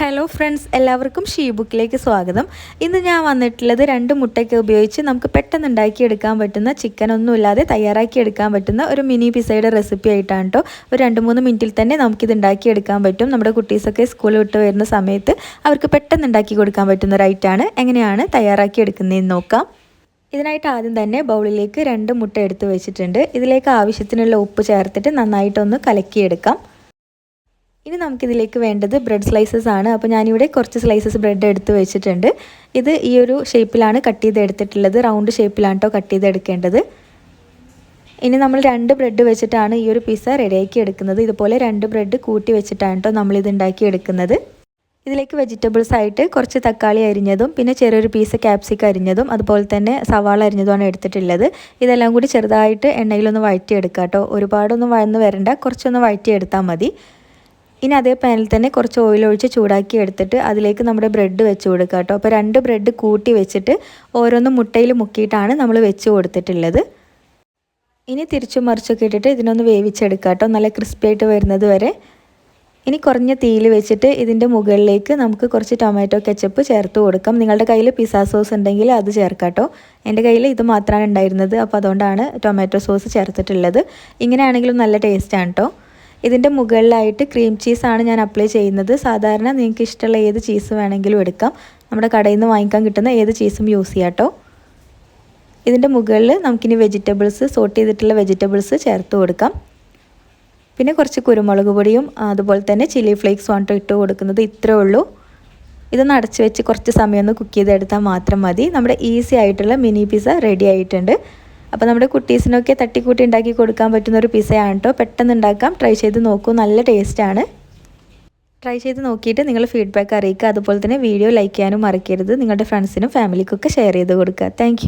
Hello friends എല്ലാവർക്കും she ബുക്കിലേക്ക് സ്വാഗതം. ഇന്ന് ഞാൻ വന്നിട്ടുള്ളത് രണ്ട് മുട്ടയ്ക്ക് ഉപയോഗിച്ച് നമുക്ക് പെട്ടെന്ന് ഉണ്ടാക്കിയെടുക്കാൻ പറ്റുന്ന ചിക്കൻ ഒന്നുമില്ലാതെ തയ്യാറാക്കി എടുക്കാൻ പറ്റുന്ന ഒരു മിനി പിസയുടെ റെസിപ്പി ആയിട്ടാണ് കേട്ടോ ഒരു രണ്ട് മൂന്ന് മിനിറ്റിൽ തന്നെ നമുക്കിത് ഉണ്ടാക്കിയെടുക്കാൻ പറ്റും. നമ്മുടെ കുട്ടീസൊക്കെ സ്കൂളിൽ വിട്ട് വരുന്ന സമയത്ത് അവർക്ക് പെട്ടെന്ന് ഉണ്ടാക്കി കൊടുക്കാൻ പറ്റുന്ന ഒരു എങ്ങനെയാണ് തയ്യാറാക്കിയെടുക്കുന്നതെന്ന് നോക്കാം. ഇതിനായിട്ട് ആദ്യം തന്നെ ബൗളിലേക്ക് രണ്ട് മുട്ട എടുത്ത് വെച്ചിട്ടുണ്ട്. ഇതിലേക്ക് ആവശ്യത്തിനുള്ള ഉപ്പ് ചേർത്തിട്ട് നന്നായിട്ടൊന്ന് കലക്കിയെടുക്കാം. ഇനി നമുക്കിതിലേക്ക് വേണ്ടത് ബ്രെഡ് സ്ലൈസസ് ആണ്. അപ്പോൾ ഞാനിവിടെ കുറച്ച് സ്ലൈസസ് ബ്രെഡ് എടുത്ത് വെച്ചിട്ടുണ്ട്. ഇത് ഈ ഒരു ഷേപ്പിലാണ് കട്ട് ചെയ്ത് എടുത്തിട്ടുള്ളത്. റൗണ്ട് ഷേപ്പിലാണ് കേട്ടോ കട്ട് ചെയ്ത് എടുക്കേണ്ടത്. ഇനി നമ്മൾ രണ്ട് ബ്രെഡ് വെച്ചിട്ടാണ് ഈ ഒരു പിസ്സ റെഡിയാക്കി എടുക്കുന്നത്. ഇതുപോലെ രണ്ട് ബ്രെഡ് കൂട്ടി വെച്ചിട്ടാണ് കേട്ടോ ഉണ്ടാക്കി എടുക്കുന്നത്. ഇതിലേക്ക് വെജിറ്റബിൾസ് ആയിട്ട് കുറച്ച് തക്കാളി അരിഞ്ഞതും പിന്നെ ചെറിയൊരു പീസ് ക്യാപ്സിക്ക അരിഞ്ഞതും അതുപോലെ തന്നെ സവാള അരിഞ്ഞതുമാണ് എടുത്തിട്ടുള്ളത്. ഇതെല്ലാം കൂടി ചെറുതായിട്ട് എണ്ണയിലൊന്ന് വഴറ്റിയെടുക്കാം കേട്ടോ ഒരുപാടൊന്നും വഴന്ന് വരണ്ട. കുറച്ചൊന്ന് വഴറ്റിയെടുത്താൽ മതി. ഇനി അതേ പാനിൽ തന്നെ കുറച്ച് ഓയിൽ ഒഴിച്ച് ചൂടാക്കി എടുത്തിട്ട് അതിലേക്ക് നമ്മുടെ ബ്രെഡ് വെച്ച് കൊടുക്കുക കേട്ടോ. അപ്പോൾ രണ്ട് ബ്രെഡ് കൂട്ടി വെച്ചിട്ട് ഓരോന്നും മുട്ടയിൽ മുക്കിയിട്ടാണ് നമ്മൾ വെച്ച് കൊടുത്തിട്ടുള്ളത്. ഇനി തിരിച്ചു മറിച്ചൊക്കെ ഇട്ടിട്ട് ഇതിനൊന്ന് വേവിച്ചെടുക്കുക കേട്ടോ. നല്ല ക്രിസ്പി ആയിട്ട് വരുന്നത് വരെ. ഇനി കുറഞ്ഞ തീയിൽ വെച്ചിട്ട് ഇതിന്റെ മുകളിലേക്ക് നമുക്ക് കുറച്ച് ടൊമാറ്റോ കെച്ചപ്പ് ചേർത്ത് കൊടുക്കാം. നിങ്ങളുടെ കയ്യിൽ പിസ്സ സോസ് ഉണ്ടെങ്കിൽ അത് ചേർക്കാം കേട്ടോ. എന്റെ കയ്യിൽ ഇത് മാത്രമാണ് ഉണ്ടായിരുന്നത്. അപ്പോൾ അതുകൊണ്ടാണ് ടൊമാറ്റോ സോസ് ചേർത്തിട്ടുള്ളത്. ഇങ്ങനെയാണെങ്കിലും നല്ല ടേസ്റ്റാണ് കേട്ടോ. ഇതിന്റെ മുകളിലായിട്ട് ക്രീം ചീസാണ് ഞാൻ അപ്ലൈ ചെയ്യുന്നത്. സാധാരണ നിങ്ങൾക്ക് ഇഷ്ടമുള്ള ഏത് ചീസ് വേണമെങ്കിലും എടുക്കാം. നമ്മുടെ കടയിൽ നിന്ന് വാങ്ങിക്കാൻ കിട്ടുന്ന ഏത് ചീസും യൂസ് ചെയ്യാം കേട്ടോ ഇതിന്റെ മുകളിൽ നമുക്കിനി വെജിറ്റബിൾസ് സോട്ട് ചെയ്തിട്ടുള്ള വെജിറ്റബിൾസ് ചേർത്ത് കൊടുക്കാം. പിന്നെ കുറച്ച് കുരുമുളക് പൊടിയും അതുപോലെ തന്നെ ചില്ലി ഫ്ലേക്സും ആണ് ഇട്ട് കൊടുക്കുന്നത്. ഇത്രേ ഉള്ളൂ. ഇതൊന്ന് അടച്ച് വെച്ച് കുറച്ച് സമയം ഒന്ന് കുക്ക് ചെയ്തെടുത്താൽ മാത്രം മതി. നമ്മുടെ ഈസി ആയിട്ടുള്ള മിനി പിസ്സ റെഡി ആയിട്ടുണ്ട്. അപ്പോൾ നമ്മുടെ കുട്ടീസിനൊക്കെ തട്ടിക്കൂട്ടി ഉണ്ടാക്കി കൊടുക്കാൻ പറ്റുന്ന ഒരു പിസയാണ് കേട്ടോ. പെട്ടെന്ന് ഉണ്ടാക്കാം. ട്രൈ ചെയ്ത് നോക്കൂ. നല്ല ടേസ്റ്റാണ് ട്രൈ ചെയ്ത് നോക്കിയിട്ട് നിങ്ങൾ ഫീഡ്ബാക്ക് അറിയിക്കുക. അതുപോലെ തന്നെ വീഡിയോ ലൈക്ക് ചെയ്യാനും മറക്കരുത്. നിങ്ങളുടെ ഫ്രണ്ട്സിനും ഫാമിലിക്കൊക്കെ ഷെയർ ചെയ്ത് കൊടുക്കുക. താങ്ക്